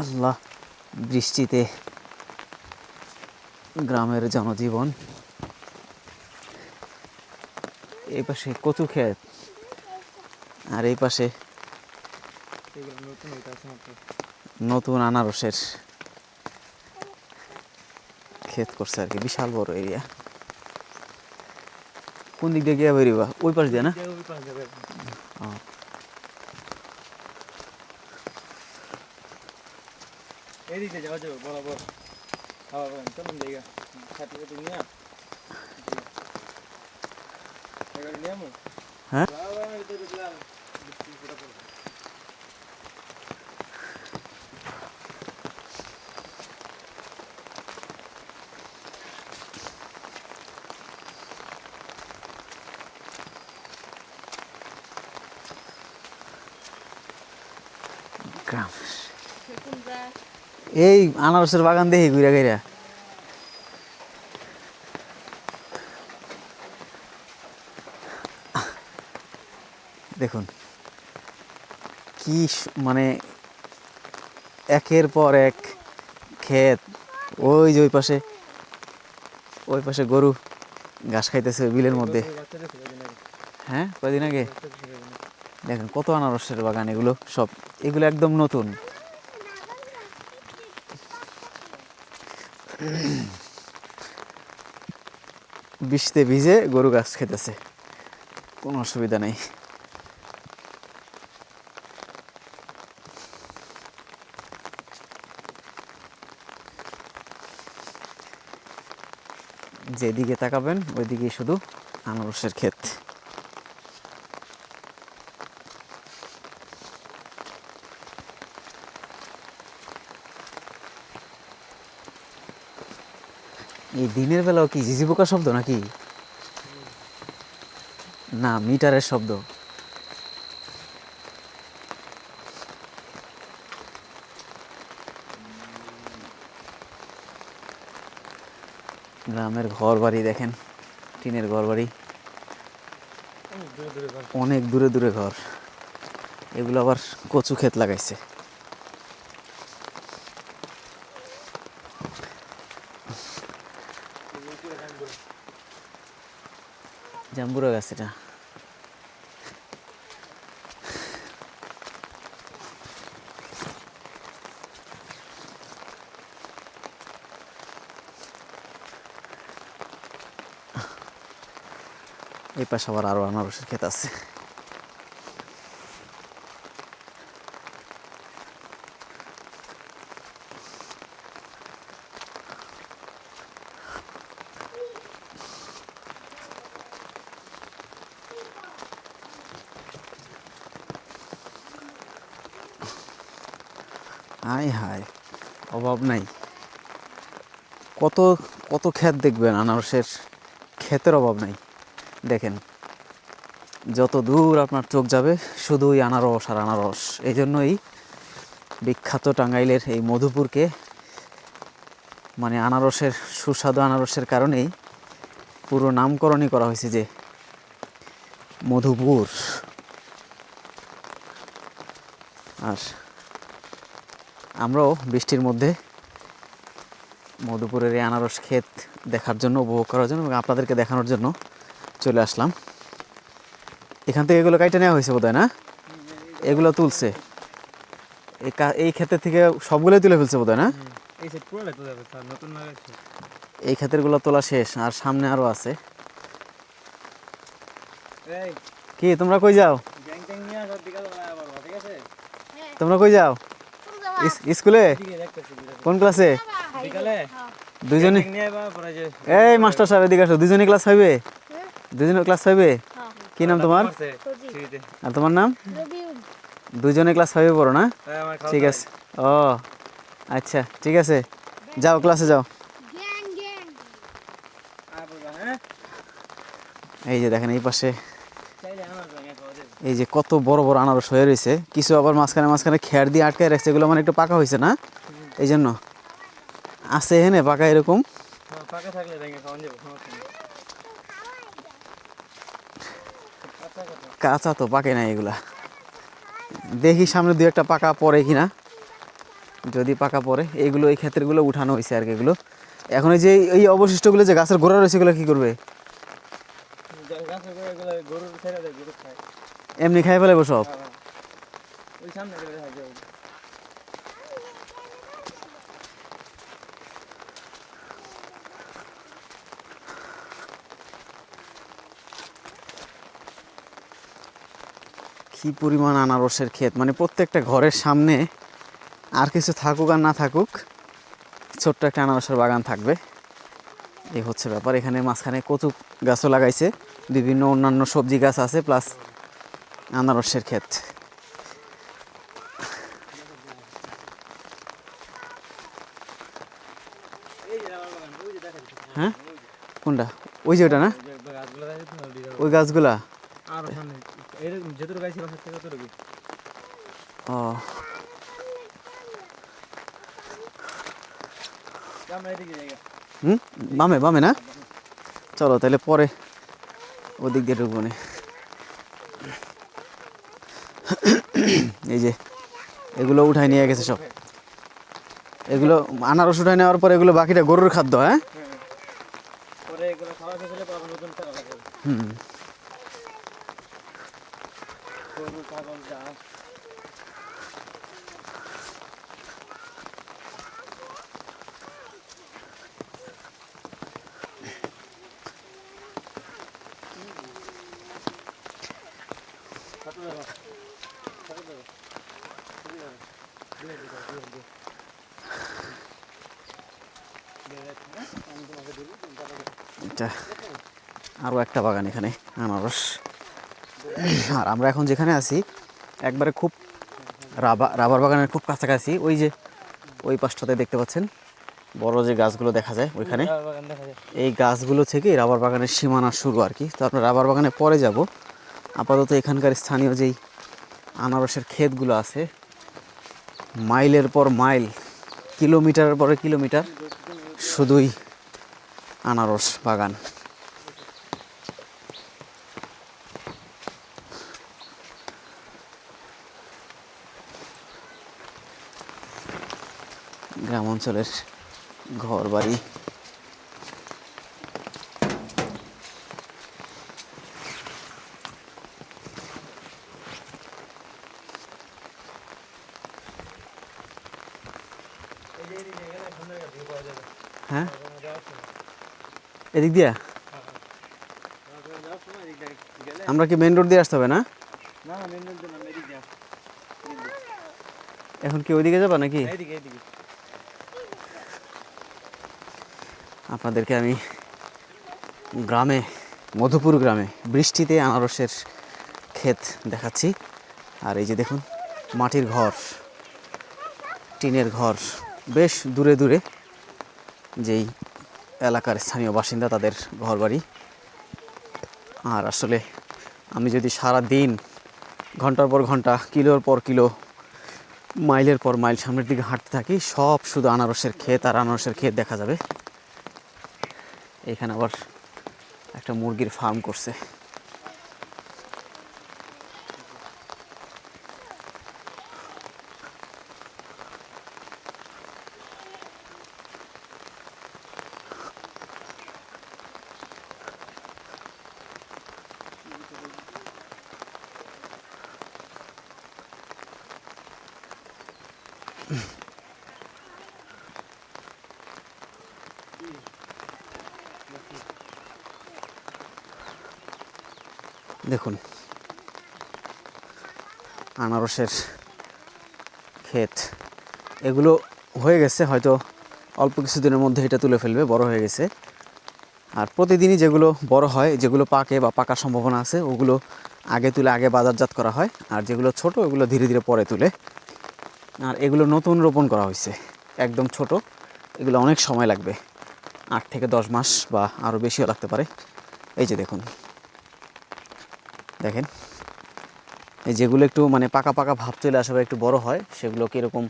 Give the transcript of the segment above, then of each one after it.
আল্লাহ বৃষ্টিতে গ্রামের জনজীবন। এই পাশে কচু ক্ষেত আর এই পাশে নতুন আনারসের ক্ষেত করছে আর কি বিশাল বড় এরিয়া কোন দিক দিয়ে গিয়ে বেরিবা? ওই পাশ দিয়ে না যে ওই পাশ যাবে ও। এদিকে যাওয়া যাবে বরাবর হাওয়া বাগান চলুন জায়গা ছাতি ছাতি নিয়ে এবার নিয়ে আমু হ্যাঁ? হাওয়া এই আনারসের বাগান দেখি ঘুরে ঘুরে। দেখুন, কি মানে একের পর এক ক্ষেত, ওই যে ওই পাশে ওই পাশে গরু ঘাস খাইতেছে বিলের মধ্যে। হ্যাঁ কয়দিন আগে। দেখেন কত আনারসের বাগান এগুলো, সব, এগুলো একদম নতুন। বৃষ্টিতে ভিজে গরু গাছ খেতেছে। কোনো অসুবিধা নেই। যেদিকে তাকাবেন ওইদিকেই শুধু আনারসের ক্ষেত। এই দিনের বেলাও কি ঝিঝি পোকার শব্দ নাকি? না, মিটারের শব্দ। গ্রামের ঘর বাড়ি দেখেন, টিনের ঘর বাড়ি। অনেক দূরে দূরে ঘর। এগুলো আবার কচু ক্ষেত লাগাইছে। জাম্বুরা গাছ এটা। এই পাশে আবার আরও আনারসের ক্ষেত আছে। অভাব নাই। কত কত ক্ষেত দেখবেন আনারসের? ক্ষেতের অভাব নাই। দেখেন, যত দূর আপনার চোখ যাবে, শুধুই আনারস আর আনারস। এই জন্যই বিখ্যাত টাঙ্গাইলের এই মধুপুরকে মানে আনারসের সুস্বাদু আনারসের কারণেই পুরো নামকরণই করা হয়েছে যে মধুপুর। আর আমরাও বৃষ্টির মধ্যে মধুপুরের এই আনারস ক্ষেত দেখার জন্য উপভোগ করার জন্য এবং আপনাদেরকে দেখানোর জন্য চলে আসলাম। এখান থেকে এগুলো কাইটে নেওয়া হয়েছে বোধহয় না? এগুলো তুলছে। এই এই ক্ষেতের থেকে সবগুলোই তুলে ফেলছে বোধহয় না? এই সেট পুরো লাগতে যাবে স্যার নতুন লাগাচ্ছি এই ক্ষেতেরগুলো তোলা শেষ আর সামনে আরও আছে। কি তোমরা কই যাও? আছে? তোমরা কই যাও? স্কুলে। কোন ক্লাসে বিকালে? দুজনে এই মাস্টার সাহেব এদিকে আসো। দুজনে ক্লাস ফাইভে দুজনে ক্লাস ফাইভে কি নাম তোমার? আর তোমার নাম? দুজনে ক্লাস ফাইভে পড়ো না? হ্যাঁ, ঠিক আছে। ও আচ্ছা ঠিক আছে। যাও ক্লাসে যাও। হ্যাঁ? এই যে দেখেন এই পাশে চাইলে আমার গ্যাং খাওয়া যাবে। এই যে কত বড় বড় আনারস হয়ে রয়েছে। কিছু আবার মাঝখানে মাঝখানে খেয়ার দিয়ে আটকায় রাখছে এগুলো মানে একটু পাকা হয়েছে না? এই জন্য। আছে এখানে পাকা এরকম? হ্যাঁ। কাঁচা তো পাকে না এগুলা। দেখি সামনে দু একটা পাকা পড়ে কিনা। যদি পাকা পড়ে এগুলো এই ক্ষেত্রগুলো উঠানো হয়েছে আর কি এগুলো। এখন এই যে এই অবশিষ্টগুলো যে গাছের গোড়া রয়েছে এগুলো কী করবে? গাছের এগুলো গরুর ছেড়ে দেয় গরু খায়। এমনি খাই ফেলে সব। কি পরিমাণ আনারসের ক্ষেত? মানে প্রত্যেকটা ঘরের সামনে আর কিছু থাকুক আর না থাকুক, ছোট্ট একটা আনারসের বাগান থাকবে। এই হচ্ছে ব্যাপার। এখানে মাঝখানে কচু গাছও লাগাইছে। বিভিন্ন অন্যান্য সবজি গাছ আছে, প্লাস আনারসের ক্ষেত। হ্যাঁ? কোনটা? ওই যে ওটা না? ওই গাছগুলো? ও। হুম? বামে বামে না? চলো তাহলে পরে ওদিক দিয়ে ঢুকবো নে। এই যে এগুলো উঠাই নিয়ে গেছে সব। এগুলো আনারস উঠাই নেওয়ার পর এগুলো বাকিটা গরুর খাদ্য হ্যাঁ? হ্যাঁ পরে এগুলো খাওয়া শেষ হলে পরে আবার নতুন চারা লাগাবো হুম এটা আরও একটা বাগান এখানে আনারস। আর আমরা এখন যেখানে আছি একবারে খুব রাবার রাবার বাগানের খুব কাছাকাছি ওই যে ওই পাশটাতে দেখতে পাচ্ছেন বড় যে গাছগুলো দেখা যায় ওইখানে। এই গাছগুলো থেকে রাবার বাগানের সীমানা শুরু আর কি। তো আমরা রাবার বাগানে পরে যাব। আপাতত এখানকার স্থানীয় যেই আনারসের ক্ষেতগুলো আছে মাইলের পর মাইল কিলোমিটারের পরে কিলোমিটার শুধুই আনারস বাগান। গ্রাম অঞ্চলের ঘর বাড়ি এই যে এদিকে গেলে সুন্দর একটা view পাওয়া যাবে হ্যাঁ ওখানে যাওয়ার সময় এদিক দিয়া? আমরা কি মেন রোড দিয়ে আসতে হবে না? এখন কি ওইদিকে যাবা নাকি? আপনাদেরকে আমি গ্রামে মধুপুর গ্রামে বৃষ্টিতে আনারসের ক্ষেত দেখাচ্ছি। আর এই যে দেখুন মাটির ঘর টিনের ঘর বেশ দূরে দূরে যেই এলাকার স্থানীয় বাসিন্দা তাদের ঘরবাড়ি। আর আসলে আমি যদি সারা দিন ঘণ্টার পর ঘণ্টা, কিলোর পর কিলো, মাইলের পর মাইল সামনের দিকে হাঁটতে থাকি, সব শুধু আনারসের ক্ষেত আর আনারসের ক্ষেত দেখা যাবে। এখানে আবার একটা মুরগির ফার্ম করছে। দেখুন, আনারসের ক্ষেত, এগুলো হয়ে গেছে, হয়তো অল্প কিছুদিনের মধ্যে এটা তুলে ফেলবে, বড় হয়ে গেছে। আর প্রতিদিনই যেগুলো বড় হয়, যেগুলো পাকে বা পাকার সম্ভাবনা আছে, ওগুলো আগে তুলে আগে বাজারজাত করা হয়, আর যেগুলো ছোট, ওগুলো ধীরে ধীরে পরে তুলে আর এগুলো নতুন রোপণ করা হয়েছে। একদম ছোট। এগুলো অনেক সময় লাগবে। আট থেকে দশ মাস বা আরও বেশিও লাগতে পারে। এই যে দেখুন। দেখেন। এই যেগুলো একটু মানে পাকা পাকা ভাব চলে আসে বা একটু বড় হয়, সেগুলো এরকম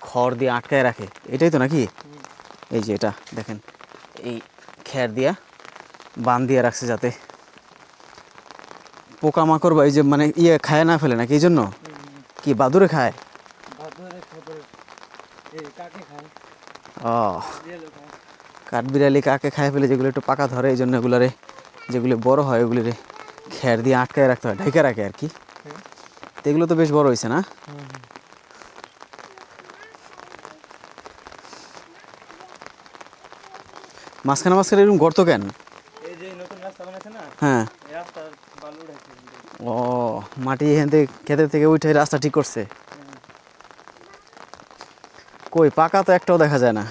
খড় দিয়ে আটকায় রাখে। এটাই তো নাকি? এই যে এটা, দেখেন। এই খ্যার দিয়া বান দিয়ে রাখছে যাতে পোকামাকড় বা এই যে মানে ইয়ে খায় না ফেলে নাকি? এই জন্য? কি বাদুরে খায় ভাদরে খবরে এই কাকে খায় ও খায়? কাঠবিড়ালি কাকে খায় ফেলে যেগুলো একটু পাকা ধরে এই জন্য এগুলারে যেগুলি বড় হয় ওগুলিরে খের দিয়ে আটকায় রাখতে হয় ঢেকে রাখে আর কি। এগুলো তো বেশ বড় হয়েছে না? মাঝখানে মাঝখানে এরকম গর্ত কেন? হ্যাঁ। ও মাটি এখান থেকে ক্ষেতের থেকে উঠে রাস্তা ঠিক করছে? কই? পাকা তো একটাও দেখা যায় না।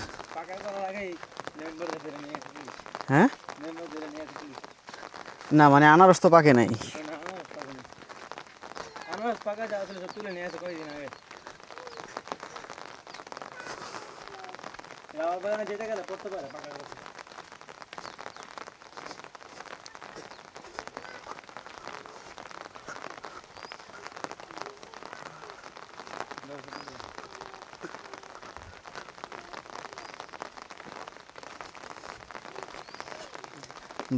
হ্যাঁ? না মানে আনারস তো পাকে নাই আনারস পাকা নেই আনারস পাকা যা আসলে সব তুলে নিয়ে আসে কয়েকদিন আগে রাবার বাগানে যেতে গেলে পড়তে পারে পাকা করতে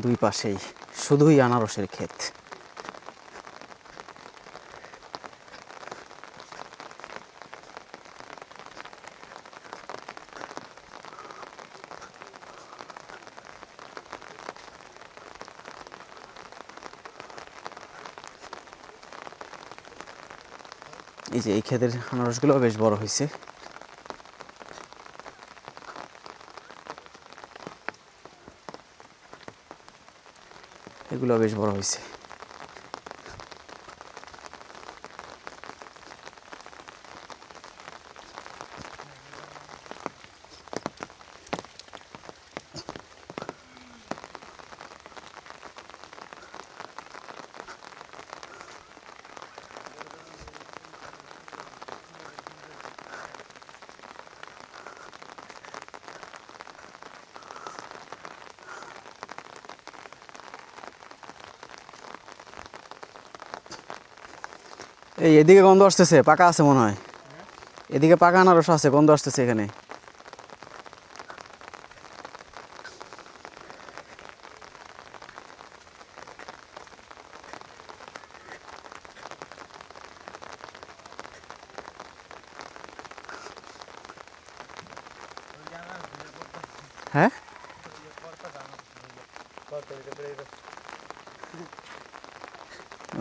দুই পাশেই শুধুই আনারসের ক্ষেত। এই যে এই ক্ষেতের আনারসগুলো বেশ বড় হয়েছে। এগুলো বেশ বড় হয়েছে। এই এদিকে গন্ধ আসতেছে, পাকা আছে মনে হয়। এদিকে পাকা আনারস আছে, গন্ধ আসতেছে এখানে হ্যাঁ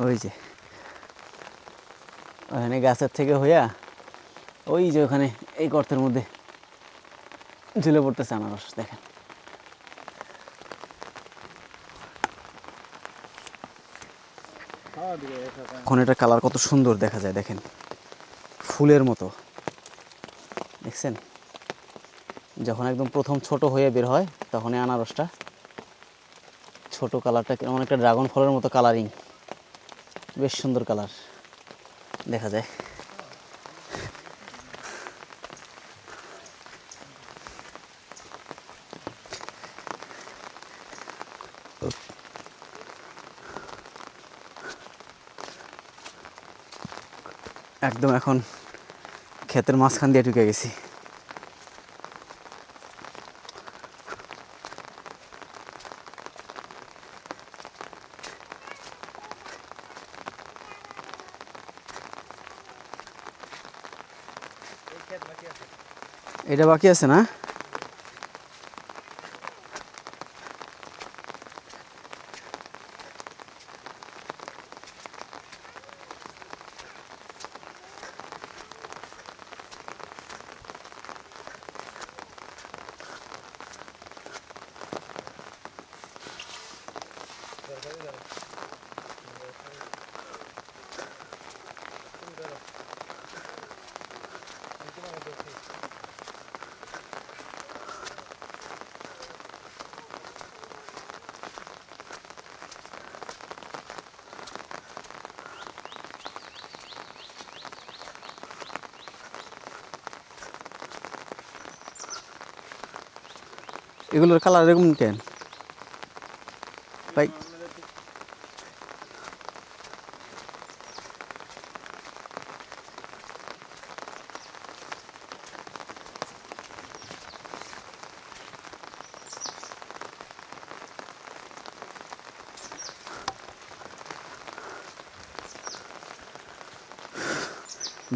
ওই যে ওখানে গাছের থেকে হইয়া ওই যে ওখানে এই গর্তের মধ্যে ঝুলে পড়তেছে আনারস দেখেন। এখন এটার কালার কত সুন্দর দেখা যায়, দেখেন। ফুলের মতো, দেখছেন? যখন একদম প্রথম ছোট হয়ে বের হয় তখন আনারসটা ছোট কালারটা কেমন একটা ড্রাগন ফলের মতো কালারিং বেশ সুন্দর কালার দেখা যায়। একদম এখন ক্ষেতের মাঝখান দিয়ে ঢুকে গেছি। এটা বাকি আছে। না? এগুলোর কালার এরকম কেন? ভাই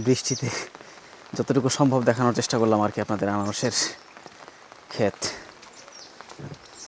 বৃষ্টিতে যতটুকু সম্ভব দেখানোর চেষ্টা করলাম আর কি আপনাদের আনারসের ক্ষেত।